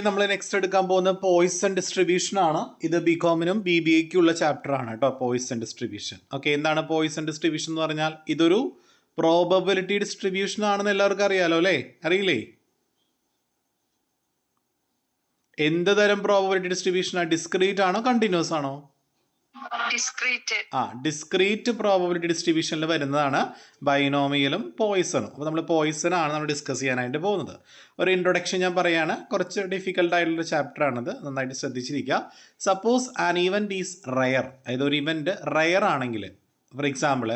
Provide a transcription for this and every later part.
നമ്മൾ നെക്സ്റ്റ് എടുക്കാൻ പോകുന്ന പോയിസൺ ഡിസ്ട്രിബ്യൂഷൻ ആണ്. ഇത് ബികോമിനും ബി ബി എക്കും ഉള്ള ചാപ്റ്റർ ആണ് കേട്ടോ പോയിസൺ ഡിസ്ട്രിബ്യൂഷൻ ഓക്കെ എന്താണ് പോയിസൺ ഡിസ്ട്രിബ്യൂഷൻ എന്ന് പറഞ്ഞാൽ? ഇതൊരു പ്രോബബിലിറ്റി ഡിസ്ട്രിബ്യൂഷൻ ആണെന്ന് എല്ലാവർക്കും അറിയാലോ അല്ലേ? അറിയില്ലേ? എന്ത് തരം പ്രോബബിലിറ്റി ഡിസ്ട്രിബ്യൂഷൻ ആണ്? ഡിസ്ക്രീറ്റ് ആണോ കണ്ടിന്യൂസ് ആണോ? ആ ഡിസ്ക്രീറ്റ് പ്രോബബിലിറ്റി ഡിസ്ട്രിബ്യൂഷനിൽ വരുന്നതാണ് ബൈനോമിയലും പോയിസണും അപ്പോൾ നമ്മൾ പോയിസൺ ആണ് നമ്മൾ ഡിസ്കസ് ചെയ്യാനായിട്ട് പോകുന്നത്. ഒരു ഇൻട്രൊഡക്ഷൻ ഞാൻ പറയാണ്. കുറച്ച് ഡിഫിക്കൽട്ട് ആയിട്ടുള്ള ചാപ്റ്റർ ആണിത്. നന്നായിട്ട് ശ്രദ്ധിച്ചിരിക്കുക. Suppose an event is rare അതായത് ഒരു ഇവന്റ് റയർ ആണെങ്കിൽ for example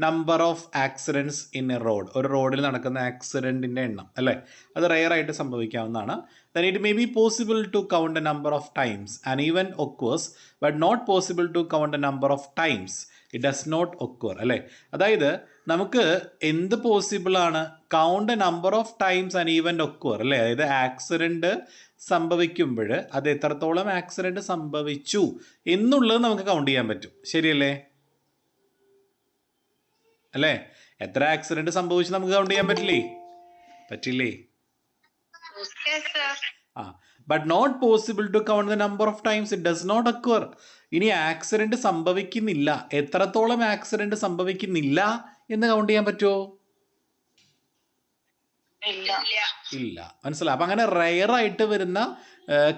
number of accidents in a road ഒരു റോഡിൽ നടക്കുന്ന ആക്സിഡന്റിന്റെ എണ്ണം അല്ലേ? അത് റയർ ആയിട്ട് സംഭവിക്കാവുന്നതാണ്. Then it may be possible to count a number of times and even occurs but not possible to count a number of times it does not occur അല്ലേ? അതായത് നമുക്ക് എന്ത് പോസിബിൾ ആണ് count a number of times and even occur അല്ലേ? അതായത് accident സംഭവിക്കുമ്പോൾ അത് എത്രത്തോളം ആക്സിഡന്റ് സംഭവിച്ചു എന്നുള്ളത് നമുക്ക് കൗണ്ട് ചെയ്യാൻ പറ്റും. ശരിയല്ലേ? അല്ലേ? എത്ര ആക്സിഡന്റ് സംഭവിച്ചു നമുക്ക് കൗണ്ട് ചെയ്യാൻ പറ്റില്ലേ? പറ്റില്ലേ? ആ but not possible to count the number of times it does not occur ഇനി ആക്സിഡന്റ് സംഭവിക്കുന്നില്ല. എത്രത്തോളം ആക്സിഡന്റ് സംഭവിക്കുന്നില്ല എന്ന് കൗണ്ട് ചെയ്യാൻ പറ്റുമോ ഇല്ല. ഇല്ല. മനസ്സിലായി. അപ്പം അങ്ങനെ റയർ ആയിട്ട് വരുന്ന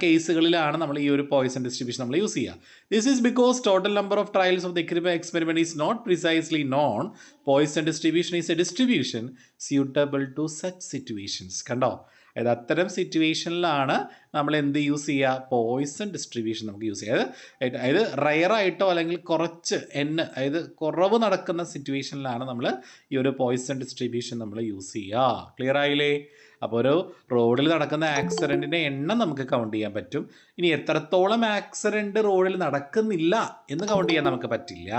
കേസുകളിലാണ് നമ്മൾ ഈ ഒരു പോയിസൺ ഡിസ്ട്രിബ്യൂഷൻ നമ്മൾ യൂസ് ചെയ്യുക. This is because total number of trials of the experiment is not precisely known Poisson distribution is a distribution suitable to such situations കണ്ടോ? അതായത് അത്തരം സിറ്റുവേഷനിലാണ് നമ്മൾ എന്ത് യൂസ് ചെയ്യുക പോയിസൺ ഡിസ്ട്രിബ്യൂഷൻ നമുക്ക് യൂസ് ചെയ്യുക അതായത് അതായത് റയറായിട്ടോ അല്ലെങ്കിൽ കുറച്ച് എണ്ണ് അതായത് കുറവ് നടക്കുന്ന സിറ്റുവേഷനിലാണ് നമ്മൾ ഈ ഒരു പോയിസൺ ഡിസ്ട്രിബ്യൂഷൻ നമ്മൾ യൂസ് ചെയ്യുക ക്ലിയർ ആയില്ലേ? അപ്പോൾ ഒരു റോഡിൽ നടക്കുന്ന ആക്സിഡന്റിന്റെ എണ്ണം നമുക്ക് കൗണ്ട് ചെയ്യാൻ പറ്റും. ഇനി എത്രത്തോളം ആക്സിഡന്റ് റോഡിൽ നടക്കുന്നില്ല എന്ന് കൗണ്ട് ചെയ്യാൻ നമുക്ക് പറ്റില്ല.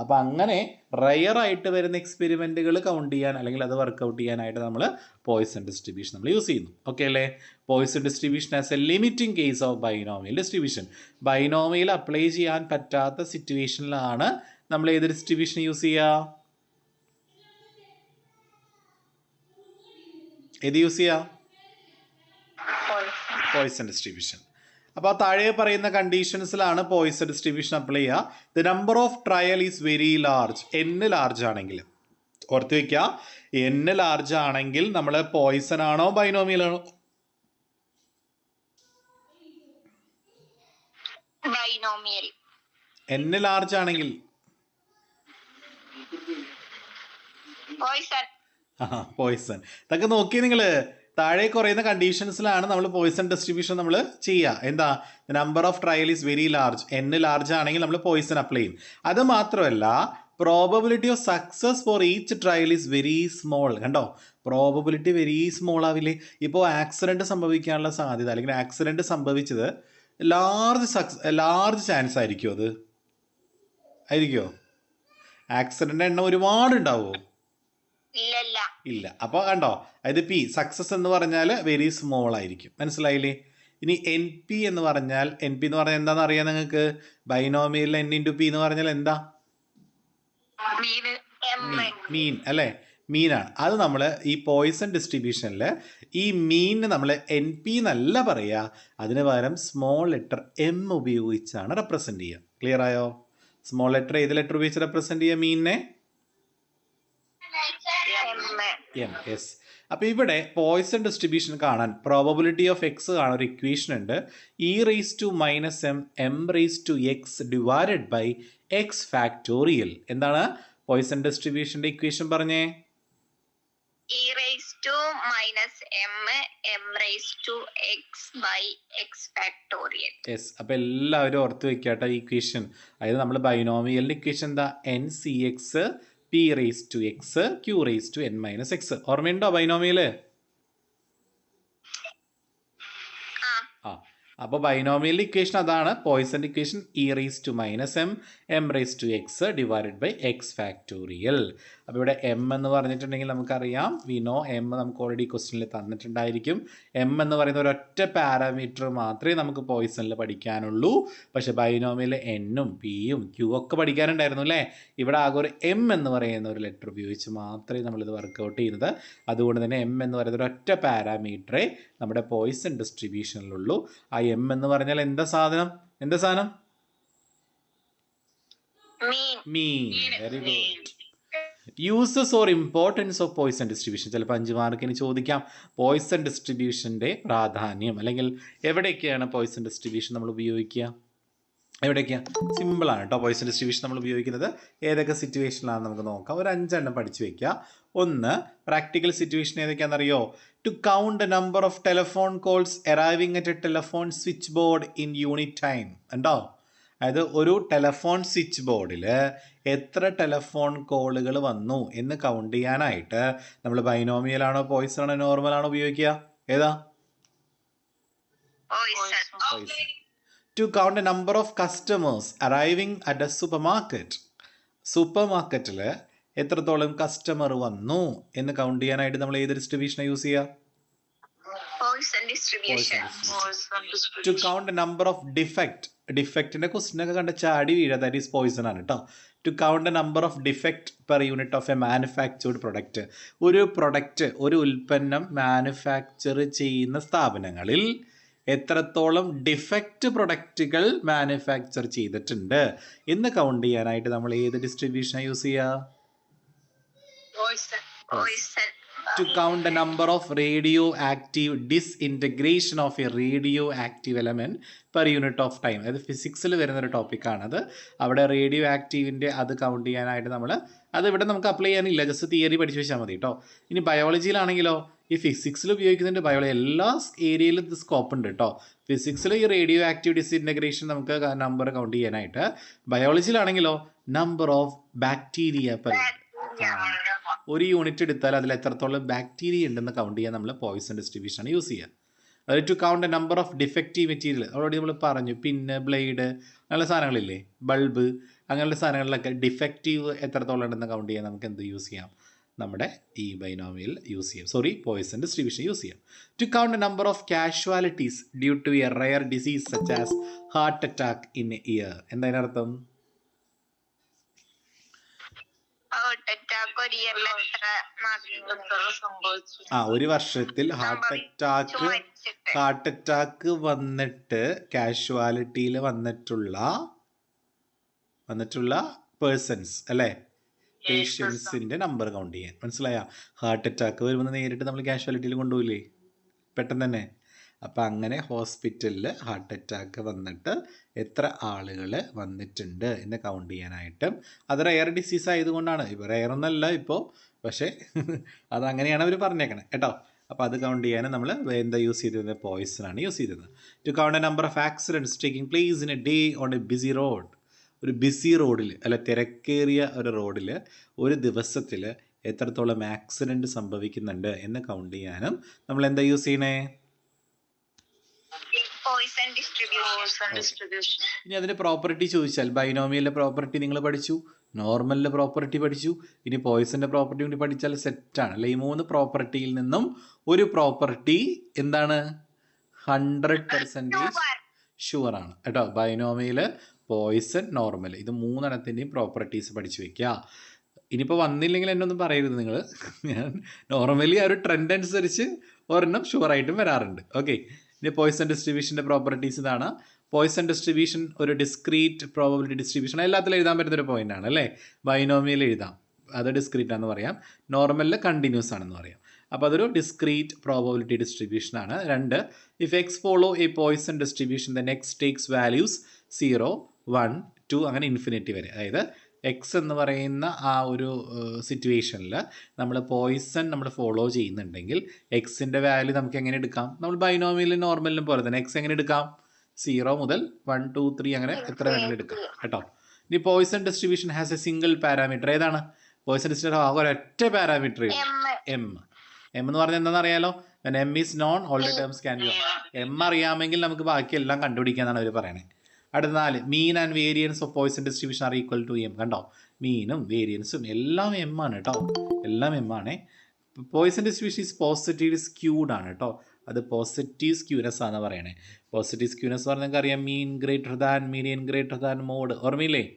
അപ്പോൾ അങ്ങനെ റയറായിട്ട് വരുന്ന എക്സ്പെരിമെന്റുകൾ കൗണ്ട് ചെയ്യാൻ അല്ലെങ്കിൽ അത് വർക്കൗട്ട് ചെയ്യാനായിട്ട് നമ്മൾ പോയിസൺ ഡിസ്ട്രിബ്യൂഷൻ നമ്മൾ യൂസ് ചെയ്യുന്നു. ഓക്കെ അല്ലേ? Poisson distribution as a limiting case of binomial distribution binomial apply ചെയ്യാൻ പറ്റാത്ത സിറ്റുവേഷനിലാണ് നമ്മൾ ഏത് ഡിസ്ട്രിബ്യൂഷൻ യൂസ് ചെയ്യുക ഏത് യൂസ് ചെയ്യുക പോയിസൺ ഡിസ്ട്രിബ്യൂഷൻ അപ്പോൾ ആ താഴെ പറയുന്ന കണ്ടീഷൻസിലാണ് പോയിസൺ ഡിസ്ട്രിബ്യൂഷൻ അപ്ലൈ ചെയ്യുക the number of trial is very large n large ആണെങ്കിൽ. ഓർത്ത് വയ്ക്കുക എൻ ലാർജ് ആണെങ്കിൽ നമ്മൾ പോയിസൺ ആണോ ബൈനോമിയൽ ആണോ ബൈനോമിയൽ എൻ ലാർജ് ആണെങ്കിൽ? പോയിസൺ പോയിസൺ ഇതൊക്കെ നോക്കി നിങ്ങൾ താഴെ കുറയുന്ന കണ്ടീഷൻസിലാണ് നമ്മൾ പോയിസൺ ഡിസ്ട്രിബ്യൂഷൻ നമ്മൾ ചെയ്യുക എന്താ? Number of trial is very large n large ആണെങ്കിൽ നമ്മൾ പോയിസൺ അപ്ലൈ ചെയ്യും. അത് മാത്രമല്ല probability of success for each trial is very small കണ്ടോ? പ്രോബബിലിറ്റി വെരി സ്മോൾ ആവില്ലേ? ഇപ്പോൾ ആക്സിഡന്റ് സംഭവിക്കാനുള്ള സാധ്യത അല്ലെങ്കിൽ ആക്സിഡന്റ് സംഭവിച്ചത് ലാർജ് സക്സ് ലാർജ് ചാൻസ് ആയിരിക്കും അത്? ആയിരിക്കുമോ ആക്സിഡന്റ് എണ്ണം ഒരുപാട് ഉണ്ടാവുമോ ഇല്ല. അപ്പോൾ കണ്ടോ അതായത് പി സക്സസ് എന്ന് പറഞ്ഞാൽ വെരി സ്മോൾ ആയിരിക്കും. മനസ്സിലായില്ലേ? ഇനി എൻ പി എന്ന് പറഞ്ഞാൽ എൻ പി എന്ന് പറഞ്ഞാൽ എന്താണെന്ന് അറിയാം നിങ്ങൾക്ക്? ബൈനോമിയൽ എൻ ഇന്റു പി എന്ന് പറഞ്ഞാൽ എന്താ? മീൻ അല്ലേ? മീനാണ്. അത് നമ്മൾ ഈ പോയിസൺ ഡിസ്ട്രിബ്യൂഷനിൽ ഈ മീനിന് നമ്മൾ എൻ പി എന്നല്ല പറയുക അതിന് പകരം സ്മോൾ ലെറ്റർ എം ഉപയോഗിച്ചാണ് റെപ്രസെന്റ് ചെയ്യുക. ക്ലിയർ ആയോ? സ്മോൾ ലെറ്റർ ഏത് ലെറ്റർ ഉപയോഗിച്ച് റെപ്രസെന്റ് ചെയ്യുക മീനിനെ? എം എസ് അപ്പോൾ ഇവിടെ പോയിസൺ ഡിസ്ട്രിബ്യൂഷൻ കാണാൻ പ്രോബബിലിറ്റി ഓഫ് എക്സ് കാണാൻ ഒരു ഇക്വേഷൻ ഉണ്ട്. E raise to minus m m raise to x divided by x factorial എന്താണ് പോയിസൺ ഡിസ്ട്രിബ്യൂഷന്റെ ഇക്വേഷൻ പറഞ്ഞേ? E raise to minus m m raise to x by x factorial yes അപ്പോൾ എല്ലാവരും ഓർത്ത് വെക്കാട്ടോ ഇക്വേഷൻ അതായത് നമ്മൾ ബൈനോമിയലിന്റെ ഇക്വേഷൻ എന്താ? N C X P raise to X Q raise to N minus X ഓർമ്മയുണ്ടോ ബൈനോമിയൽ ആ. അപ്പോൾ ബൈനോമിയലിന്റെ ഇക്വേഷൻ അതാണ്. Poisson equation E raise to minus M M raise to X divided by X factorial അപ്പോൾ ഇവിടെ M എന്ന് പറഞ്ഞിട്ടുണ്ടെങ്കിൽ നമുക്കറിയാം. വി നോ എം നമുക്ക് ഓൾറെഡി ക്വസ്റ്റനിൽ തന്നിട്ടുണ്ടായിരിക്കും. എം എന്ന് പറയുന്ന ഒരൊറ്റ പാരാമീറ്റർ മാത്രമേ നമുക്ക് പോയിസണിൽ പഠിക്കാനുള്ളൂ. പക്ഷെ ബൈനോമിയൽ എന്നും പിയും ക്യൂ ഒക്കെ പഠിക്കാനുണ്ടായിരുന്നു അല്ലേ? ഇവിടെ ആകെ ഒരു എം എന്ന് പറയുന്ന ഒരു ലെറ്റർ ഉപയോഗിച്ച് മാത്രമേ നമ്മളിത് വർക്കൗട്ട് ചെയ്യുന്നത്. അതുകൊണ്ട് തന്നെ എം എന്ന് പറയുന്ന ഒരൊറ്റ പാരാമീറ്ററേ നമ്മുടെ പോയിസൺ ഡിസ്ട്രിബ്യൂഷനിലുള്ളൂ ആ എം എന്ന് പറഞ്ഞാൽ എന്താ സാധനം? എന്താ സാധനം? Mean. Very good uses or importance of Poisson distribution ചിലപ്പോൾ അഞ്ച് മാർക്കിന് ചോദിക്കാം. പോയിസൺ ഡിസ്ട്രിബ്യൂഷന്റെ പ്രാധാന്യം. അല്ലെങ്കിൽ എവിടെയൊക്കെയാണ് പോയിസൺ ഡിസ്ട്രിബ്യൂഷൻ നമ്മൾ ഉപയോഗിക്കുക? എവിടെയൊക്കെയാണ് സിമ്പിളാണ് കേട്ടോ പോയിസൺ ഡിസ്ട്രിബ്യൂഷൻ നമ്മൾ ഉപയോഗിക്കുന്നത് ഏതൊക്കെ സിറ്റുവേഷനിലാണെന്ന് നമുക്ക് നോക്കാം. ഒരു അഞ്ചെണ്ണം പഠിച്ചു വയ്ക്കുക ഒന്ന് practical situation ഏതൊക്കെയാണെന്നറിയോ to count number of telephone calls arriving at a telephone switch board in unit time ഉണ്ടോ അതായത് ഒരു ടെലഫോൺ സ്വിച്ച് ബോർഡിൽ എത്ര ടെലഫോൺ കോളുകൾ വന്നു എന്ന് കൗണ്ട് ചെയ്യാനായിട്ട് നമ്മൾ ബൈനോമിയലാണോ പോയിസൺ ആണോ നോർമൽ ആണോ ഉപയോഗിക്കുക? ഏതാ? To count number of customers arriving at a super market super മാർക്കറ്റിൽ എത്രത്തോളം കസ്റ്റമർ വന്നു എന്ന് കൗണ്ട് ചെയ്യാനായിട്ട് നമ്മൾ ഏത് ഡിസ്ട്രിബ്യൂഷൻ യൂസ് ചെയ്യുക? To count number of defect ഡിഫക്റ്റിന്റെ question ഒക്കെ കണ്ട ചാടി വീഴുക ദാറ്റ് ഈസ് പോയിസൺ ആണ് കേട്ടോ to count a number of defect per unit of a manufactured product ഒരു പ്രൊഡക്റ്റ് ഒരു ഉൽപ്പന്നം മാനുഫാക്ചർ ചെയ്യുന്ന സ്ഥാപനങ്ങളിൽ എത്രത്തോളം ഡിഫക്റ്റ് പ്രൊഡക്റ്റുകൾ മാനുഫാക്ചർ ചെയ്തിട്ടുണ്ട്? എന്ന് കൗണ്ട് ചെയ്യാനായിട്ട് നമ്മൾ ഏത് ഡിസ്ട്രിബ്യൂഷനാണ് യൂസ് ചെയ്യുക Poisson to count the number of radioactive disintegration of a radioactive element per unit of time. അതായത് ഫിസിക്സിൽ വരുന്ന ഒരു ടോപ്പിക്കാണത് അവിടെ റേഡിയോ ആക്റ്റീവിന്റെ അത് കൗണ്ട് ചെയ്യാനായിട്ട് നമ്മൾ അത് ഇവിടെ നമുക്ക് അപ്ലൈ ചെയ്യാനില്ല. ജസ്റ്റ് തിയറി പഠിച്ചു വെച്ചാൽ മതി കേട്ടോ ഇനി ബയോളജിയിലാണെങ്കിലോ ഈ ഫിസിക്സിൽ ഉപയോഗിക്കുന്നുണ്ട് ബയോളജി എല്ലാ ഏരിയയിലും ഇത് സ്കോപ്പ് ഉണ്ട് കേട്ടോ ഫിസിക്സിൽ ഈ റേഡിയോ ആക്റ്റീവ് ഡിസിന്റഗ്രേഷൻ നമുക്ക് നമ്പർ കൗണ്ട് ചെയ്യാനായിട്ട്. ബയോളജിയിലാണെങ്കിലോ നമ്പർ ഓഫ് ബാക്ടീരിയ പെർ ഒരു യൂണിറ്റ് എടുത്താൽ അതിൽ എത്രത്തോളം ബാക്ടീരിയ ഉണ്ടെന്ന് കൗണ്ട് ചെയ്യാൻ നമ്മൾ പോയിസൺ ഡിസ്ട്രിബ്യൂഷനാണ് യൂസ് ചെയ്യുക. അതായത് to count a number of defective material already നമ്മൾ പറഞ്ഞു പിന്നെ ബ്ലേഡ് അങ്ങനെയുള്ള സാധനങ്ങളില്ലേ? ബൾബ് അങ്ങനെയുള്ള സാധനങ്ങളിലൊക്കെ ഡിഫക്റ്റീവ് എത്രത്തോളം ഉണ്ടെന്ന് കൗണ്ട് ചെയ്യാൻ നമുക്ക് എന്ത് യൂസ് ചെയ്യാം? നമ്മുടെ ഈ ബൈനോമിയൽ യൂസ് ചെയ്യാം. സോറി പോയിസൺ ഡിസ്ട്രിബ്യൂഷൻ യൂസ് ചെയ്യാം. To count number of casualties due to a rare disease such as heart attack in year എന്താ അതിനർത്ഥം? ഹാർട്ട് അറ്റാക്ക് ഒരു ഇയറിൽ എത്ര ആ ഒരു വർഷത്തിൽ ഹാർട്ട് അറ്റാക്ക് ഹാർട്ട് അറ്റാക്ക് വന്നിട്ട് കാഷ്വാലിറ്റിയിൽ വന്നിട്ടുള്ള വന്നിട്ടുള്ള പേഴ്സൺസ് അല്ലേ? പേഷ്യൻസിന്റെ നമ്പർ കൗണ്ട് ചെയ്യാൻ. മനസ്സിലായ? ഹാർട്ട് അറ്റാക്ക് വരുമ്പോൾ നേരിട്ട് നമ്മൾ കാഷ്വാലിറ്റിയിൽ കൊണ്ടുപോയില്ലേ? പെട്ടെന്ന് തന്നെ. അപ്പം അങ്ങനെ ഹോസ്പിറ്റലിൽ ഹാർട്ട് അറ്റാക്ക് വന്നിട്ട് എത്ര ആളുകൾ വന്നിട്ടുണ്ട് എന്ന് കൗണ്ട് ചെയ്യാനായിട്ട്. അത് റെയർ ഡിസീസ് ആയതുകൊണ്ടാണ്. ഇപ്പോൾ റെയർ ഒന്നല്ല ഇപ്പോൾ പക്ഷേ അതങ്ങനെയാണ് അവർ പറഞ്ഞേക്കണേ. കേട്ടോ? അപ്പോൾ അത് കൗണ്ട് ചെയ്യാൻ നമ്മൾ എന്താ യൂസ് ചെയ്തിരുന്നത്? പോയിസൺ ആണ് യൂസ് ചെയ്തത് to count a number of accidents taking place in a day on a busy road ഒരു ബിസി റോഡിൽ അല്ല തിരക്കേറിയ ഒരു റോഡിൽ ഒരു ദിവസത്തിൽ എത്രത്തോളം ആക്സിഡന്റ് സംഭവിക്കുന്നുണ്ട് എന്ന് കൗണ്ട് ചെയ്യാനും നമ്മൾ എന്താ യൂസ് ചെയ്യണേ? ഇനി അതിന്റെ പ്രോപ്പർട്ടി ചോദിച്ചാൽ ബൈനോമിയലിലെ പ്രോപ്പർട്ടി നിങ്ങൾ പഠിച്ചു നോർമലിലെ പ്രോപ്പർട്ടി പഠിച്ചു ഇനി പോയിസന്റെ പ്രോപ്പർട്ടി കൂടി പഠിച്ചാൽ സെറ്റാണ് അല്ലെ? ഈ മൂന്ന് പ്രോപ്പർട്ടിയിൽ നിന്നും ഒരു പ്രോപ്പർട്ടി എന്താണ്? ഹൺഡ്രഡ് പെർസെന്റേജ് ആണ്. കേട്ടോ? ബൈനോമിയൽ പോയിസൺ നോർമൽ ഇത് മൂന്നെണ്ണത്തിന്റെയും പ്രോപ്പർട്ടീസ് പഠിച്ചു വെക്കുക ഇനിയിപ്പോൾ വന്നില്ലെങ്കിൽ എന്നെ ഒന്നും പറയരുത് നിങ്ങൾ ഞാൻ നോർമലി ആ ഒരു ട്രെൻഡ് അനുസരിച്ച് ഒരെണ്ണം ഷുവറായിട്ടും വരാറുണ്ട്. ഓക്കെ ഇനി പോയിസൺ ഡിസ്ട്രിബ്യൂഷന്റെ പ്രോപ്പർട്ടീസ് ഇതാണ്. പോയിസൺ ഡിസ്ട്രിബ്യൂഷൻ ഒരു ഡിസ്ക്രീറ്റ് പ്രോബബിലിറ്റി ഡിസ്ട്രിബ്യൂഷൻ എല്ലാത്തിലും എഴുതാൻ പറ്റുന്ന ഒരു പോയിന്റ് ആണ് അല്ലേ? ബൈനോമിയൽ എഴുതാം. അത് ഡിസ്ക്രീറ്റ് ആണെന്ന് പറയാം. നോർമലിൽ കണ്ടിന്യൂസ് ആണെന്ന് പറയാം. അപ്പോൾ അതൊരു ഡിസ്ക്രീറ്റ് പ്രോബബിലിറ്റി ഡിസ്ട്രിബ്യൂഷൻ ആണ്. രണ്ട് if x follow a Poisson distribution the next takes values zero one two അങ്ങനെ ഇൻഫിനിറ്റി വരെ. അതായത് എക്സ് എന്ന് പറയുന്ന ആ ഒരു സിറ്റുവേഷനിൽ നമ്മൾ പോയിസൺ നമ്മൾ ഫോളോ ചെയ്യുന്നുണ്ടെങ്കിൽ എക്സിന്റെ വാല്യൂ നമുക്ക് എങ്ങനെ എടുക്കാം? നമ്മൾ ബൈനോമിയലും നോർമലിലും പോലെ തന്നെ എക്സ് എങ്ങനെ എടുക്കാം? സീറോ മുതൽ വൺ ടു ത്രീ അങ്ങനെ എത്ര വേണമെങ്കിലും എടുക്കാം. കേട്ടോ? ഇനി Poisson distribution has a single parameter ഏതാണ്? പോയിസൺ ഡിസ്ട്രിബ്യൂഷൻ ആകെ ഒരൊറ്റ പാരാമീറ്റർ എം എം എന്ന് പറഞ്ഞാൽ എന്താണെന്ന് അറിയാലോ? M is known all terms can be m അറിയാമെങ്കിൽ നമുക്ക് ബാക്കി എല്ലാം കണ്ടുപിടിക്കാന്നാണ് അവർ പറയണേ. അടുത്ത നാല് mean and variance of Poisson distribution are equal to m കണ്ടോ? മീനും വേരിയൻസും എല്ലാം എം ആണ് കേട്ടോ എല്ലാം എം ആണ്. Poisson distribution is positive skewed ആണ് കേട്ടോ അത് പോസിറ്റീവ് സ്ക്യൂനെസ് ആണ് പറയണേ. പോസിറ്റീവ് സ്ക്യൂനെസ് പറഞ്ഞാൽ നിങ്ങൾക്ക് അറിയാം mean greater than median greater than mode ഓർമ്മയില്ലേ?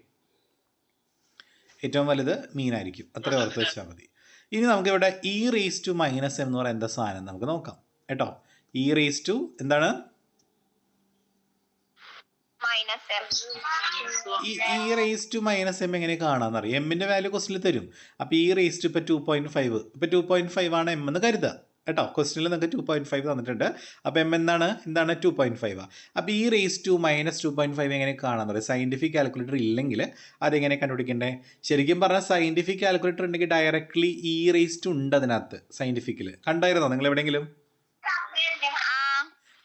ഏറ്റവും വലുത് മീനായിരിക്കും അത്ര ഓർത്ത് വെച്ചാൽ മതി. ഇനി നമുക്കിവിടെ ഇ റേസ് ടു മൈനസ് എന്ന് പറയുന്ന സാധനം നമുക്ക് നോക്കാം. കേട്ടോ? ഇ റേസ് ടു എന്താണ്? Minus e to minus m എങ്ങനെ വാല്യൂ ക്വസ്റ്റിൽ തരും. അപ്പോൾ ഈ റേസ് ടു ഇപ്പോൾ ടു ഫൈവ് ടു ഫൈവ് ആണ് എം എന്ന് കരുതുക. കേട്ടോ? ക്വസ്റ്റിനിൽ നിങ്ങൾക്ക് ടു പോയിന്റ് ഫൈവ് തന്നിട്ടുണ്ട്. അപ്പോൾ എം എന്താണ്? എന്താണ് ടു പോയിന്റ് ഫൈവ് അപ്പോൾ e raise to minus two point five എങ്ങനെ കാണാമെന്ന് പറയും സയന്റിഫിക് കാൽക്കുലേറ്റർ ഇല്ലെങ്കിൽ അതെങ്ങനെ കണ്ടുപിടിക്കണ്ടേ? ശരിക്കും പറഞ്ഞാൽ സയന്റിഫിക് കാൽക്കുലേറ്റർ ഉണ്ടെങ്കിൽ ഡയറക്ട്ലി ഈ റേസ് ടു ഉണ്ട് അതിനകത്ത് സയന്റിഫിക്കിൽ കണ്ടായിരുന്നോ? നിങ്ങൾ എവിടെയെങ്കിലും?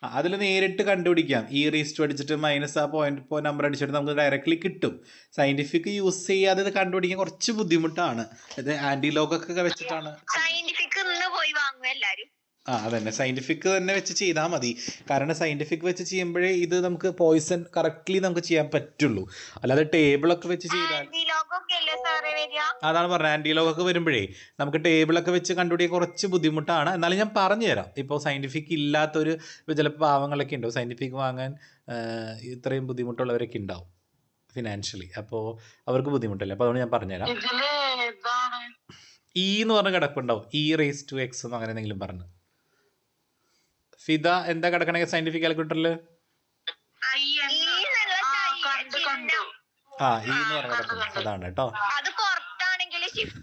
അതിൽ നേരിട്ട് കണ്ടുപിടിക്കാം. ഈ റീസ്റ്റ് അടിച്ചിട്ട് മൈനസ് ആ പോയിന്റ് നമ്പർ അടിച്ചിട്ട് നമുക്ക് ഡയറക്റ്റ്ലി കിട്ടും. സയന്റിഫിക് യൂസ് ചെയ്യാതെ ഇത് കണ്ടുപിടിക്കാൻ കുറച്ച് ബുദ്ധിമുട്ടാണ്. ഇത് ആന്റിലോഗൊക്കെ വെച്ചിട്ടാണ്. സയന്റിഫിക് പോയി വാങ്ങും എല്ലാരും. ആ അതന്നെ. സയന്റിഫിക് തന്നെ വെച്ച് ചെയ്താൽ മതി. കാരണം സയന്റിഫിക് വെച്ച് ചെയ്യുമ്പോഴേ ഇത് നമുക്ക് പോയിസൺ കറക്റ്റ്ലി നമുക്ക് ചെയ്യാൻ പറ്റുള്ളൂ. അല്ലാതെ ടേബിളൊക്കെ വെച്ച് ചെയ്താൽ അതാണ് പറഞ്ഞത്. ആന്റിലോഗൊക്കെ വരുമ്പോഴേ നമുക്ക് ടേബിളൊക്കെ വെച്ച് കണ്ടുപിടിക്കാൻ കുറച്ച് ബുദ്ധിമുട്ടാണ്. എന്നാലും ഞാൻ പറഞ്ഞു തരാം. ഇപ്പോൾ സയന്റിഫിക് ഇല്ലാത്തൊരു ഇപ്പോൾ ചില പാവങ്ങളൊക്കെ ഉണ്ടാവും. സയന്റിഫിക് വാങ്ങാൻ ഇത്രയും ബുദ്ധിമുട്ടുള്ളവരൊക്കെ ഉണ്ടാവും ഫിനാൻഷ്യലി അപ്പോൾ അവർക്ക് ബുദ്ധിമുട്ടില്ല? അപ്പോൾ അതുകൊണ്ട് ഞാൻ പറഞ്ഞുതരാം ഇ എന്ന് പറഞ്ഞ കിടപ്പുണ്ടാവും. ഇ റേസ് ടു എക്സ് എന്ന് അങ്ങനെ എന്തെങ്കിലും പറഞ്ഞു. ഫിദ എന്താ കിടക്കണേ സയന്റിഫിക് കാൽക്കുലേറ്ററിൽ ആ ഈ എന്ന് പറഞ്ഞ കിടക്കുന്നത് അതാണ് കേട്ടോ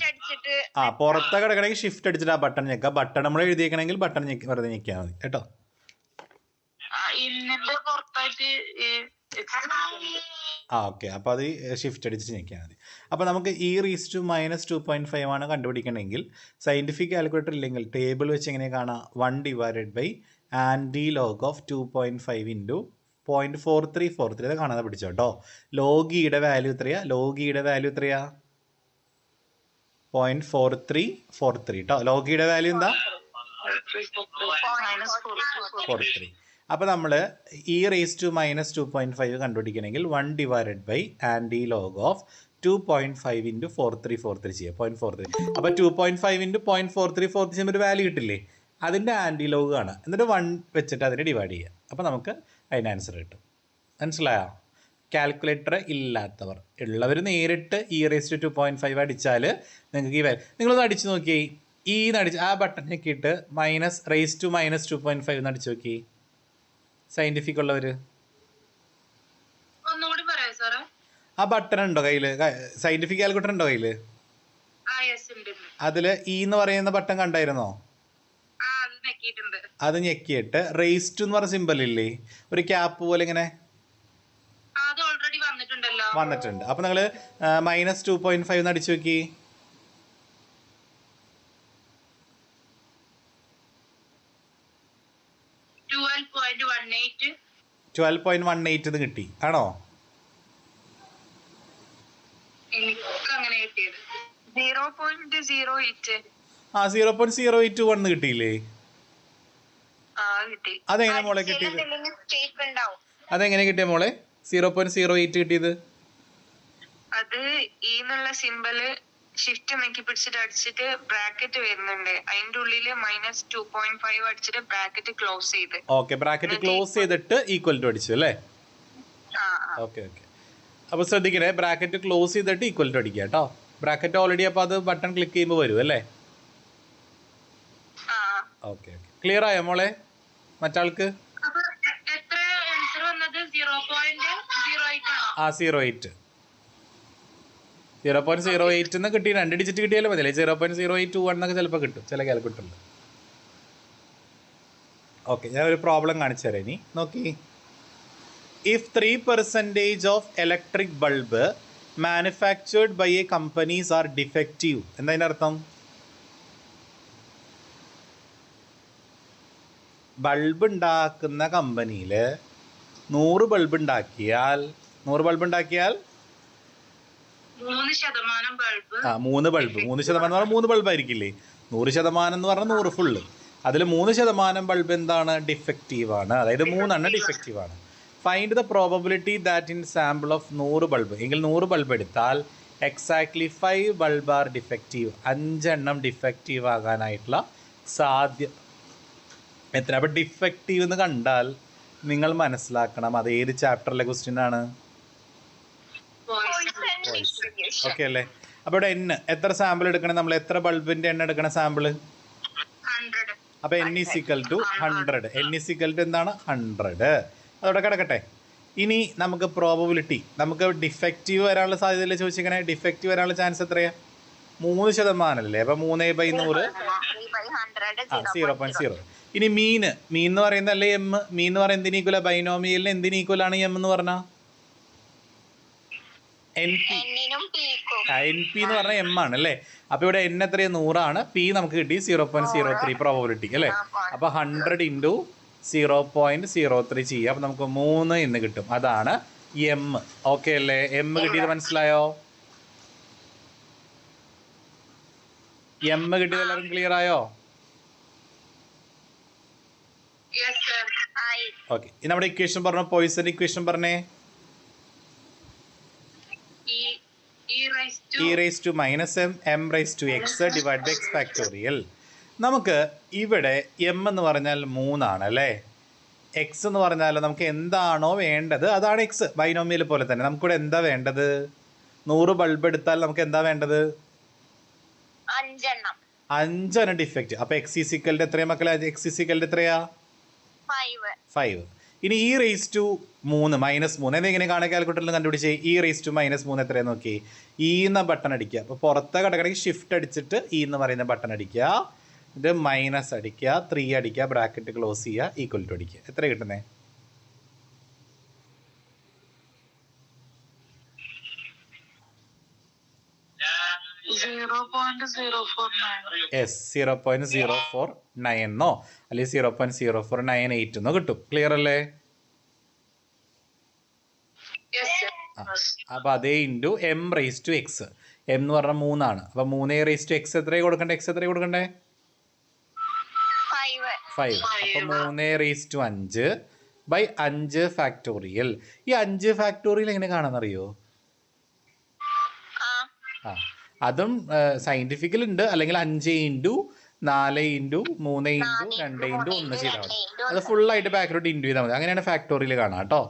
അടിച്ചിട്ട് ആ പുറത്തെ കിടക്കണമെങ്കിൽ ഷിഫ്റ്റ് അടിച്ചിട്ട് ആ ബട്ടൺ ഞെക്കുക. ബട്ടൺ നമ്മൾ എഴുതിയേക്കണമെങ്കിൽ ബട്ടൺ ഞെക്കി വെറുതെ ഞെക്കിയാൽ മതി കേട്ടോ. ആ, ഓക്കെ. അപ്പോൾ അത് ഷിഫ്റ്റ് അടിച്ച് ഞെക്കിയാൽ മതി. അപ്പോൾ നമുക്ക് e raise to minus two point five ആണ് കണ്ടുപിടിക്കണമെങ്കിൽ സയന്റിഫിക് കാൽക്കുലേറ്റർ ഇല്ലെങ്കിൽ ടേബിൾ വെച്ച് എങ്ങനെ കാണാം? One divided by anti log of two point five into point four three four three അത് കാണാതെ പിടിച്ചോ കേട്ടോ ലോഗിയുടെ വാല്യൂ എത്രയാ? ലോഗിയുടെ വാല്യൂ എത്രയാ? Point four three four three കേട്ടോ ലോഗിയുടെ വാല്യൂ എന്താ? ഫോർ ത്രീ അപ്പോൾ നമ്മൾ e raise to minus two point five കണ്ടുപിടിക്കണമെങ്കിൽ one divided by anti log of two point five into four three four three ചെയ്യുക. Point four three അപ്പോൾ two point five into point four three four three ചെയ്യുമ്പോൾ ഒരു value കിട്ടില്ലേ? അതിന്റെ anti log ആണ്. എന്നിട്ട് one വെച്ചിട്ട് അതിനെ ഡിവൈഡ് ചെയ്യുക. അപ്പോൾ നമുക്ക് അതിന് ആൻസർ കിട്ടും. മനസ്സിലായോ? കാൽക്കുലേറ്റർ ഇല്ലാത്തവർ. ഉള്ളവർ നേരിട്ട് e raise to point five അടിച്ചാൽ നിങ്ങൾക്ക് ഈ വരും നിങ്ങളൊന്ന് അടിച്ച് നോക്കി ഈ അടിച്ച് ആ button ഞെക്കിയിട്ട് minus raise to minus two point five എന്ന് അടിച്ച് നോക്കി സയന്റിഫിക് ഉള്ളവർ ആ ബട്ടൺ ഉണ്ടോ കയ്യിൽ സയന്റിഫിക് കാൽക്കുലേറ്റർ ഉണ്ടോ കയ്യിൽ. അതിൽ ഇ എന്ന് പറയുന്ന ബട്ടൺ കണ്ടായിരുന്നോ? അത് അത് ഞെക്കിയിട്ട് റേസ് ടു എന്ന് പറഞ്ഞ സിമ്പിൾ ഇല്ലേ? ഒരു ക്യാപ്പ് പോലെ ഇങ്ങനെ? ആ, ഓൾറെഡി വന്നിട്ടുണ്ടല്ലോ. വന്നിട്ടുണ്ട്. അപ്പൊ നിങ്ങൾ മൈനസ് ടു പോയിന്റ് ഫൈവ് എന്ന് അടിച്ചു നോക്കി. ട്വൽവ് പോയിന്റ് വൺ എയ്റ്റ് കിട്ടി. ആണോ? ആ സീറോ പോയിന്റ് സീറോ എയ്റ്റ് ആ zero point zero eight one കിട്ടിയില്ലേ? അതെങ്ങനെ മോളെ കിട്ടിയത്? അതെങ്ങനെ കിട്ടിയ മോളെ? സീറോ പോയിന്റ് സീറോ എയ്റ്റ് കിട്ടിയത്? അത് ഈ എന്നുള്ള സിമ്പൽ ഷിഫ്റ്റ് നെക്കി പിടിച്ചിട്ട് അടിച്ചിട്ട് ബ്രാക്കറ്റ് വരുന്നുണ്ട്. അതിന്റെ ഉള്ളിൽ മൈനസ് ടു പോയിന്റ് ഫൈവ് അടിച്ചിട്ട് ബ്രാക്കറ്റ് ക്ലോസ് ചെയ്ത്. ഓക്കെ ബ്രാക്കറ്റ് ക്ലോസ് ചെയ്തിട്ട് ഈക്വൽ ടു അടിച്ചു അല്ലേ. ഓക്കെ ഓക്കെ അപ്പോൾ ശ്രദ്ധിക്കണേ ബ്രാക്കറ്റ് ക്ലോസ് ചെയ്തിട്ട് ഈക്വൽ ടു അടിക്കുക കേട്ടോ ബ്രാക്കറ്റ് ഓൾറെഡി അപ്പോൾ അത് ബട്ടൺ ക്ലിക്ക് ചെയ്യുമ്പോൾ വരും അല്ലേ? ഓക്കെ ഓക്കെ ക്ലിയർ ആയോ മോളെ? മറ്റാൾക്ക്? ആ zero eight zero point zero eight എന്ന് കിട്ടി. രണ്ട് ഡിജിറ്റ് കിട്ടിയാലും മതിയല്ലേ? Zero point zero eight two one എന്നൊക്കെ ചിലപ്പോൾ കിട്ടും. ചില കാൽക്കുലേറ്ററിൽ ഓക്കെ ഞാൻ ഒരു പ്രോബ്ലം കാണിച്ചു തരാം ഇനി. നോക്കി. If three percentage of electric bulb manufactured by a companies are defective എന്താ അർത്ഥം? ബൾബ് ഉണ്ടാക്കുന്ന കമ്പനിയിൽ നൂറ് ബൾബ് ഉണ്ടാക്കിയാൽ നൂറ് ബൾബ് ഉണ്ടാക്കിയാൽ ആ മൂന്ന് ബൾബ്. മൂന്ന് ശതമാനം പറഞ്ഞാൽ മൂന്ന് ബൾബ് ആയിരിക്കില്ലേ നൂറ് ശതമാനം എന്ന് പറഞ്ഞാൽ നൂറ് ഫുള്ള് അതിൽ മൂന്ന് ശതമാനം ബൾബ് എന്താണ്? ഡിഫക്റ്റീവ് ആണ്. അതായത് മൂന്നെണ്ണം ഡിഫക്റ്റീവ് ആണ്. Find the probability that in sample of നൂറ് ബൾബ്. എങ്കിൽ നൂറ് ബൾബ് എടുത്താൽ exactly five bulb are defective അഞ്ചെണ്ണം ഡിഫക്റ്റീവ് ആകാനായിട്ടുള്ള സാധ്യ എത്ര അപ്പോൾ ഡിഫക്റ്റീവ് എന്ന് കണ്ടാൽ നിങ്ങൾ മനസ്സിലാക്കണം അത് ഏത് ചാപ്റ്ററിലെ ക്വസ്റ്റ്യൻ ആണ്. ഓക്കെ അല്ലേ? അപ്പോൾ ഇവിടെ എൻ എത്ര സാമ്പിൾ എടുക്കണം? നമ്മൾ എത്ര ബൾബിന്റെ എണ്ണ എടുക്കണ സാമ്പിൾ അപ്പോൾ n is equal to hundred n is equal to എന്താണ്? ഹൺഡ്രഡ് അതോടെ കിടക്കട്ടെ. ഇനി നമുക്ക് പ്രോബബിലിറ്റി നമുക്ക് ഡിഫക്റ്റീവ് വരാനുള്ള സാധ്യതയില്ല ചോദിച്ചിങ്ങനെ ഡിഫക്റ്റീവ് വരാനുള്ള ചാൻസ് എത്രയാ? മൂന്ന് ശതമാനം അല്ലേ അപ്പൊ മൂന്ന് ബൈ നൂറ്. സീറോ പോയിന്റ് സീറോ ഇനി മീന് മീൻ എന്ന് പറയുന്നത് അല്ലേ എം മീൻ എന്ന് പറയുന്നത് എന്തിന് ഈക്വല ബൈനോമിയലിന് എന്തിന് ഈക്വൽ ആണ് എം എന്ന് പറഞ്ഞാൽ എൻ പി എൻ പി എന്ന് പറഞ്ഞാൽ എം ആണ് അല്ലേ? അപ്പൊ ഇവിടെ എൻ എത്രയാണ് നൂറാണ്. പി നമുക്ക് കിട്ടി zero point zero three probability അല്ലേ? അപ്പൊ hundred into zero point zero three ചെയ്യുക അപ്പൊ നമുക്ക് മൂന്ന് എന്ന് കിട്ടും. അതാണ് എം ഓക്കെ അല്ലേ? എം കിട്ടിയത് മനസ്സിലായോ? എം കിട്ടിയത് എല്ലാവരും ക്ലിയർ ആയോ യെസ് സർ ആയി ഓക്കെ ഇനി നമ്മുടെ ഇക്വേഷൻ പറഞ്ഞു? പോയിസൺ ഇക്വേഷൻ പറഞ്ഞേ? ഈ e raise to e minus m m raise to x divide by x factorial നമുക്ക് ഇവിടെ എം എന്ന് പറഞ്ഞാൽ മൂന്നാണ് അല്ലേ? എക്സ് എന്ന് പറഞ്ഞാൽ നമുക്ക് എന്താണോ വേണ്ടത് അതാണ് എക്സ് ബൈനോമിയൽ പോലെ തന്നെ. നമുക്കിവിടെ എന്താ വേണ്ടത്? നൂറ് ബൾബ് എടുത്താൽ നമുക്ക് എന്താ വേണ്ടത്? അഞ്ചെണ്ണം. ഡിഫക്റ്റ് അപ്പൊ എക്സ് ഇസിക്കലിന്റെ എത്രയാ മക്കളെ? എക്സ് ഇസിക്കലിന്റെ എത്രയാ? ഫൈവ് ഇനി ഈ റേസ് ടു മൂന്ന് മൈനസ് മൂന്ന്. എന്നെങ്ങനെ കാണാൻ കാൽക്കുലേറ്ററിൽ കണ്ടുപിടിച്ച്? ഈ റേസ് ടു മൈനസ് മൂന്ന് എത്രയാണ് നോക്കി ഈ എന്ന ബട്ടൺ അടിക്കുക. അപ്പോൾ പുറത്തെ കിടക്കണമെങ്കിൽ ഷിഫ്റ്റ് അടിച്ചിട്ട് ഈ എന്ന് പറയുന്ന ബട്ടൺ അടിക്കുക. ഇത് മൈനസ് അടിക്കുക ത്രീ അടിക്കുക ബ്രാക്കറ്റ് ക്ലോസ് ചെയ്യുക ഈക്വൽ ടു അടിക്കുക. എത്ര കിട്ടുന്നേ zero point zero four nine yes zero point zero four nine എന്നോ അല്ലെങ്കിൽ zero point zero four nine eight എന്നോ കിട്ടും. ക്ലിയർ അല്ലേ? അപ്പൊ അതേ into m raise to x m എന്ന് പറഞ്ഞാൽ മൂന്നാണ്. അപ്പോൾ മൂന്നേ റേസ് ടു എക്സ് എത്രയാണ് കൊടുക്കണ്ടേ? എക്സ് എത്രയാണ് കൊടുക്കണ്ടേ? ഫൈവ് അപ്പൊ അപ്പം മൂന്ന് റേസ് ടു അഞ്ച് ബൈ അഞ്ച് ഫാക്ടോറിയൽ ഈ അഞ്ച് ഫാക്ടോറിയൽ എങ്ങനെ കാണാന്നറിയോ? ആ. അതും സയന്റിഫിക്കൽ ഉണ്ട്. അല്ലെങ്കിൽ അഞ്ച് ഇന്റു നാല് ഇന്റു മൂന്ന് ഇന്റു രണ്ട് ഇന്റു ഒന്ന് ചെയ്താൽ മതി അത് ഫുള്ളായിട്ട് ബാക്കിലോട്ട് ഇന്റു ചെയ്താൽ മതി. അങ്ങനെയാണ് ഫാക്ടോറിയൽ കാണാം കേട്ടോ.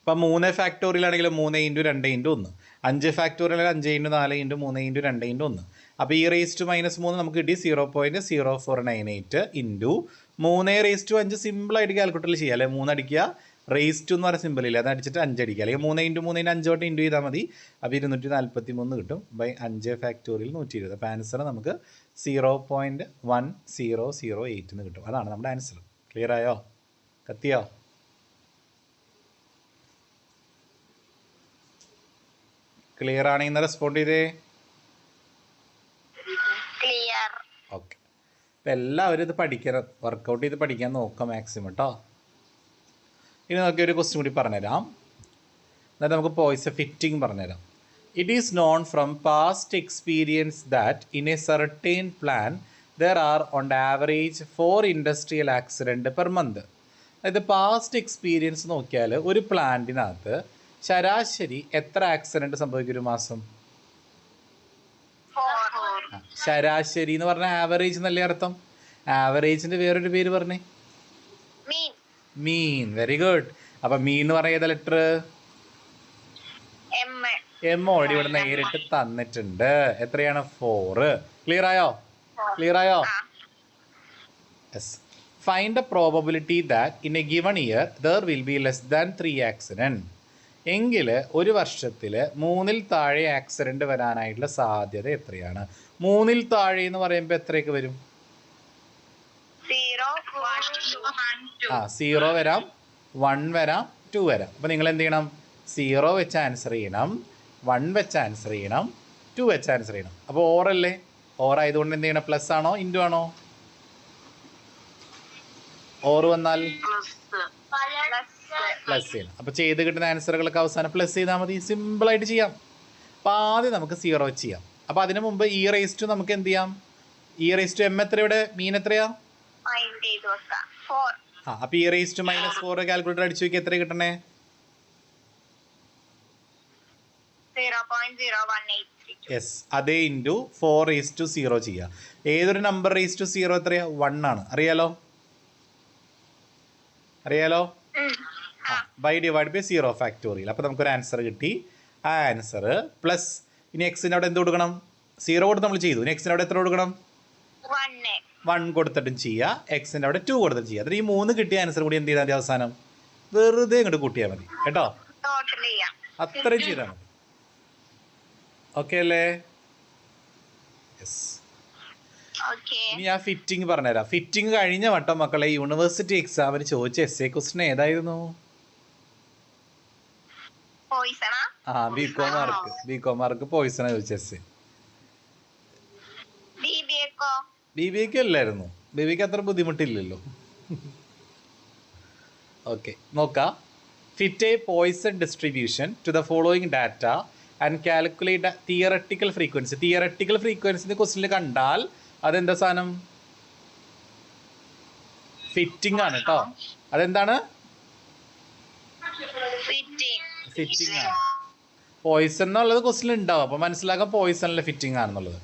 അപ്പം മൂന്ന് ഫാക്ടോറിയൽ ആണെങ്കിൽ മൂന്ന് ഇന്റു രണ്ട് ഇന്റു ഒന്ന്. അഞ്ച് ഫാക്ടോറിയൽ അഞ്ച് ഇന്റു നാല് ഇന്റു മൂന്ന് ഇന്റു രണ്ട് ഇന്റു ഒന്ന്. അപ്പോൾ ഈ റേസ് ടു മൈനസ് മൂന്ന് നമുക്ക് കിട്ടി zero point zero four nine eight into മൂന്ന് റേസ് ടു അഞ്ച് സിമ്പിളായിട്ട് കാൽക്കുലേറ്ററിൽ ചെയ്യാം അല്ലെ? മൂന്ന് അടിക്കുക റേസ് ടു എന്ന് പറയുന്ന സിമ്പിൾ ഇല്ല? അത് അടിച്ചിട്ട് അഞ്ച് അടിക്കുക. അല്ലെങ്കിൽ മൂന്ന് ഇന്റു മൂന്ന് ഇന്റു അഞ്ചോട്ട് ഇന്റു ചെയ്താൽ മതി. അപ്പോൾ ഇരുന്നൂറ്റി നാൽപ്പത്തി മൂന്ന് കിട്ടും. ബൈ അഞ്ച് ഫാക്ടോറിയൽ നൂറ്റി ഇരുപത് അപ്പോൾ ആൻസർ നമുക്ക് zero point one zero zero eight എന്ന് കിട്ടും. അതാണ് നമ്മുടെ ആൻസർ ക്ലിയർ ആയോ? കത്തിയോ? ക്ലിയർ ആണെങ്കിൽ റെസ്പോണ്ട് ചെയ്തേ? ഓക്കെ അപ്പം എല്ലാവരും ഇത് പഠിക്കണം. വർക്കൗട്ട് ചെയ്ത് പഠിക്കാൻ നോക്കാം മാക്സിമം കേട്ടോ ഇനി നമുക്ക് ഒരു ക്വസ്റ്റ്യൻ കൂടി പറഞ്ഞുതരാം. എന്നിട്ട് നമുക്ക് പോയിസ് ഫിറ്റിംഗ് പറഞ്ഞുതരാം. It is known from past experience that in a certain plan there are on average four industrial accident per month അതായത് പാസ്റ്റ് എക്സ്പീരിയൻസ് നോക്കിയാൽ ഒരു പ്ലാന്റിനകത്ത് ശരാശരി എത്ര ആക്സിഡന്റ് സംഭവിക്കും ഒരു മാസം? ശരാശരി എന്ന് പറഞ്ഞാൽ ആവറേജ് എന്നല്ലേ അർത്ഥം? ആവറേജിന്റെ വേറൊരു പേര് പറഞ്ഞേ. മീൻ. വെരി ഗുഡ് അപ്പൊ മീൻ എന്ന് പറയുന്ന ലെറ്റർ എം ഓൾറെഡി ഇവിടെ നേരിട്ട് തന്നിട്ടുണ്ട്. എത്രയാണ്? ഫോറ് ക്ലിയർ ആയോ? ക്ലിയർ ആയോ? Yes find the probability that in a given year there will be less than three accident എങ്കിൽ ഒരു വർഷത്തിൽ മൂന്നിൽ താഴെ ആക്സിഡന്റ് വരാനായിട്ടുള്ള സാധ്യത എത്രയാണ്? മൂന്നിൽ താഴെ എന്ന് പറയുമ്പോൾ എത്രയൊക്കെ വരും? ആ സീറോ വരാം. വൺ വരാം ടു വരാം. അപ്പോൾ നിങ്ങൾ എന്ത് ചെയ്യണം? സീറോ വെച്ച് ആൻസർ ചെയ്യണം. വൺ വെച്ച് ആൻസർ ചെയ്യണം. ടു വെച്ച് ആൻസർ ചെയ്യണം. അപ്പോൾ ഓറല്ലേ ഓർ ആയതുകൊണ്ട് എന്ത് ചെയ്യണം? പ്ലസ് ആണോ? ഇന്റു ആണോ? ഓർ വന്നാൽ? പ്ലസ് ചെയ്യണം. അപ്പോൾ ചെയ്ത് കിട്ടുന്ന ആൻസറുകളൊക്കെ അവസാനം പ്ലസ് ചെയ്താൽ മതി. സിമ്പിളായിട്ട് ചെയ്യാം. അപ്പോൾ ആദ്യം നമുക്ക് സീറോ ചെയ്യാം. അപ്പോൾ അതിനു മുമ്പ് ഈ റേസ് ടു നമുക്ക് എന്ത് ചെയ്യാം? ഇ റേസ് ടു എം എത്ര ഇവിടെ? മീൻ എത്രയാ മൈൻഡ് ചെയ്ത് വെക്കാം ഫോർ ആ അപ്പോൾ e raise to minus four calculator അടിച്ചു നോക്കി എത്ര കിട്ടണേ? യെസ് അതേ into four raise to zero ചെയ്യുക ഏതൊരു നമ്പർ റേസ് ടു സീറോ എത്രയാ? വൺ ആണ്. അറിയാലോ? അറിയാലോ? By divide by zero factorial അപ്പോൾ നമുക്കൊരു ആൻസർ കിട്ടി. ആ ആൻസർ പ്ലസ് ഇനി എക്സിന് അവിടെ എന്ത് കൊടുക്കണം? സീറോ കൊടുത്ത് നമ്മൾ ചെയ്തു. ഇനി എക്സിന് അവിടെ എത്ര കൊടുക്കണം? വൺ കൊടുത്തിട്ടും ചെയ്യുക എക്സിന്റെ അവിടെ ടു കൊടുത്തിട്ട് ചെയ്യുക അതിന് ഈ മൂന്ന് കിട്ടിയ ആൻസർ കൂടി എന്ത് ചെയ്താൽ മതി അവസാനം? വെറുതെ ഇങ്ങോട്ട് കൂട്ടിയാൽ മതി കേട്ടോ? അത്രയും ചെയ്താൽ മതി. ഓക്കെ അല്ലേ? യെസ് ഓക്കെ ഇനി ഞാൻ ഫിറ്റിംഗ് പറഞ്ഞുതരാം. ഫിറ്റിംഗ് കഴിഞ്ഞ വട്ടം മക്കളെ യൂണിവേഴ്സിറ്റി എക്സാമിന് ചോദിച്ച എസ് എ ക്വസ്റ്റിന് ഏതായിരുന്നു ആ? ബി കോമാർക്ക് ബി കോമാർക്ക് പോയിസണ ചോദിച്ച എസ് എ ബി ബി എക്കോ ബി ബി എക്ക് അല്ലായിരുന്നു. ബി ബിക്ക് അത്ര ബുദ്ധിമുട്ടില്ലല്ലോ. ഓക്കെ നോക്കാം. Fit a Poisson distribution to the following data and calculate theoretical frequency theoretical frequency ക്വസ്റ്റിനിൽ കണ്ടാൽ അതെന്താ സാധനം? ഫിറ്റിംഗ് ആണ് കേട്ടോ അതെന്താണ്? ഫിറ്റിംഗ് ഫിറ്റിംഗ് ആണ്. പോയിസൺ എന്നുള്ളത് ക്വസ്റ്റിൽ ഉണ്ടാവും അപ്പോൾ മനസ്സിലാക്കാം പോയിസണിലെ ഫിറ്റിംഗ് ആണെന്നുള്ളത്.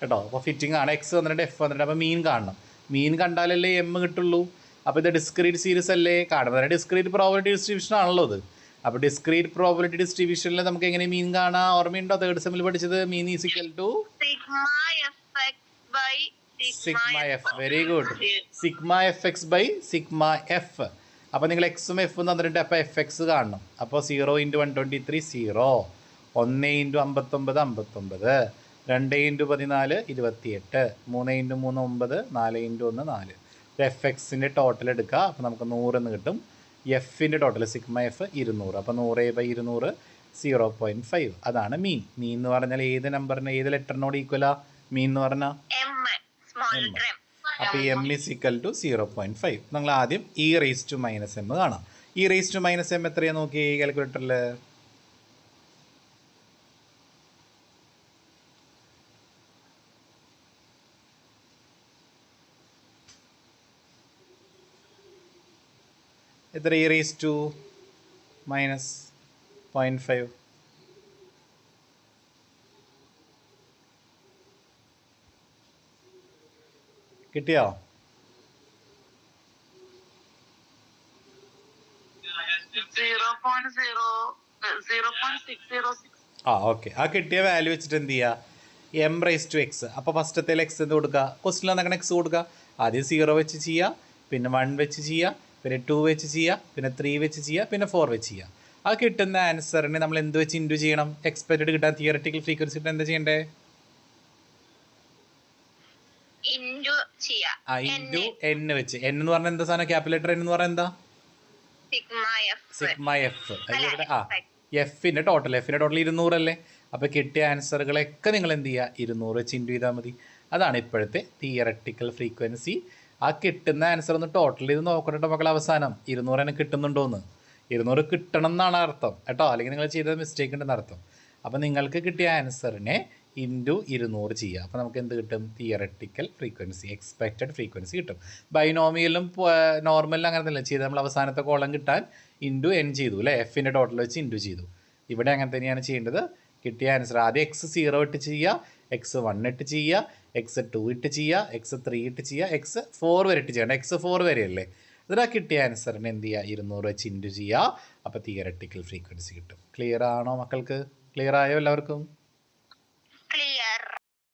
കേട്ടോ? അപ്പോൾ ഫിറ്റിംഗ് ആണ്. എക്സ് വന്നിട്ട് എഫ് വന്നിട്ട് അപ്പോൾ മീൻ കാണണം. മീൻ കണ്ടാലല്ലേ എം കിട്ടുള്ളൂ. അപ്പോൾ ഇത് ഡിസ്ക്രീറ്റ് സീരീസ് അല്ലേ? കാണുന്നത് ഡിസ്ക്രീറ്റ് പ്രോബിലിറ്റി ഡിസ്ട്രിബ്യൂഷൻ ആണല്ലോ ഇത്. അപ്പോൾ ഡിസ്ക്രീറ്റ് പ്രോബിലിറ്റി ഡിസ്ട്രിബ്യൂഷനിൽ നമുക്ക് എങ്ങനെ മീൻ കാണാം? ഓർമ്മയുണ്ടോ? തേർഡ് സെമ്മിൽ പഠിച്ചത്? Mean is equal to sigma f very good sigma f x by sigma f അപ്പോൾ നിങ്ങൾ എക്സും എഫും തന്നിട്ടുണ്ട്. അപ്പോൾ എഫ് എക്സ് കാണണം. അപ്പോൾ zero into one twenty three zero ഒന്ന് ഇന്റു അമ്പത്തൊമ്പത് അമ്പത്തൊമ്പത്. രണ്ട് ഇന്റു പതിനാല് ഇരുപത്തിയെട്ട്. മൂന്ന് ഇന്റു മൂന്ന് ഒമ്പത്. നാല് ഇന്റു ഒന്ന് നാല്. എഫ് എക്സിന്റെ ടോട്ടൽ എടുക്കുക. അപ്പോൾ നമുക്ക് നൂറെന്ന് കിട്ടും. എഫിന്റെ ടോട്ടൽ സിഗ്മ എഫ് ഇരുന്നൂറ്. അപ്പോൾ നൂറ് ബൈ ഇരുന്നൂറ് സീറോ പോയിന്റ് ഫൈവ് അതാണ് മീൻ മീൻ എന്ന് പറഞ്ഞാൽ ഏത് നമ്പറിന് ഏത് ലെറ്ററിനോട് ഈക്വലാ മീൻ എന്ന് പറഞ്ഞാൽ എം അപ്പോൾ m is equal to zero point five നമ്മൾ ആദ്യം e raise to minus m കാണാം. E raise to minus m എത്രയാണ് നോക്കി കാൽക്കുലേറ്ററിൽ എത്ര e raise to minus point five കിട്ടിയോ? ആ ഓക്കെ ആ കിട്ടിയ വാല്യൂ വെച്ചിട്ട് എന്ത് ചെയ്യുക എം റേസ് ടു എക്സ് അപ്പോൾ ഫസ്റ്റത്തേൽ എക്സ് എന്ത് കൊടുക്കുക ക്വസ്റ്റിൽ വന്നേക്കണ എക്സ് കൊടുക്കുക ആദ്യം സീറോ വെച്ച് ചെയ്യുക പിന്നെ വൺ വെച്ച് ചെയ്യുക പിന്നെ ടു വെച്ച് ചെയ്യുക പിന്നെ ത്രീ വെച്ച് ചെയ്യുക പിന്നെ ഫോർ വെച്ച് ചെയ്യുക ആ കിട്ടുന്ന ആൻസറിനെ നമ്മൾ എന്ത് വെച്ച് ഇന്റു ചെയ്യണം? എക്സ്പെക്റ്റഡ് കിട്ടാൻ തിയറട്ടിക്കൽ ഫ്രീക്വൻസി കിട്ടാൻ എന്താ ചെയ്യണ്ടേ? ആ ഇന്റു എൻ വെച്ച്. എൻ എന്ന് പറഞ്ഞാൽ എന്താ സാധനം? ക്യാപിലേറ്റർ എൻ എന്ന് പറഞ്ഞാൽ എന്താ? സിഗ്മ എഫ് ആ എഫിന്റെ ടോട്ടൽ എഫിന്റെ ടോട്ടൽ ഇരുന്നൂറല്ലേ അപ്പൊ കിട്ടിയ ആൻസറുകളൊക്കെ നിങ്ങൾ എന്ത് ചെയ്യുക ഇരുന്നൂറ് വെച്ച് ഇന്റു ചെയ്താൽ മതി. അതാണ് ഇപ്പോഴത്തെ തിയറട്ടിക്കൽ ഫ്രീക്വൻസി ആ കിട്ടുന്ന ആൻസർ ഒന്ന് ടോട്ടൽ ചെയ്ത് നോക്കട്ടെ മക്കളെ അവസാനം. ഇരുന്നൂറ് തന്നെ കിട്ടുന്നുണ്ടോ എന്ന് ഇരുന്നൂറ് കിട്ടണം എന്നാണ് അർത്ഥം. കേട്ടോ? അല്ലെങ്കിൽ നിങ്ങൾ ചെയ്ത മിസ്റ്റേക്ക് ഉണ്ടെന്ന് അർത്ഥം. അപ്പോൾ നിങ്ങൾക്ക് കിട്ടിയ ആൻസറിനെ ഇന്റു ഇരുന്നൂറ് ചെയ്യുക അപ്പോൾ നമുക്ക് എന്ത് കിട്ടും? തിയറട്ടിക്കൽ ഫ്രീക്വൻസി എക്സ്പെക്റ്റഡ് ഫ്രീക്വൻസി കിട്ടും. ബൈനോമിയലും നോർമലിലും അങ്ങനെ തന്നെ ചെയ്ത് നമ്മൾ അവസാനത്തെ കോളം കിട്ടാൻ ഇന്റു എൻ ചെയ്തു അല്ലേ? എഫിന്റെ ടോട്ടൽ വെച്ച് ഇന്റു ചെയ്തു. ഇവിടെ അങ്ങനെ തന്നെയാണ് ചെയ്യേണ്ടത്. കിട്ടിയ ആൻസർ ആദ്യം എക്സ് സീറോ ഇട്ട് ചെയ്യുക എക്സ് വൺ ഇട്ട് ചെയ്യുക എക്സ് ടു ഇട്ട് ചെയ്യുക എക്സ് ത്രീ ഇട്ട് ചെയ്യുക എക്സ് ഫോർ വരെ ഇട്ട് ചെയ്യണം. എക്സ് ഫോർ വരെ അല്ലേ എന്നിട്ട് കിട്ടിയ ആൻസറിന് എന്ത് ചെയ്യുക? ഇരുന്നൂറ് വെച്ച് ഇന്റു ചെയ്യുക. അപ്പോൾ തിയറട്ടിക്കൽ ഫ്രീക്വൻസി കിട്ടും. ക്ലിയർ ആണോ മക്കൾക്ക്? ക്ലിയർ ആയോ എല്ലാവർക്കും?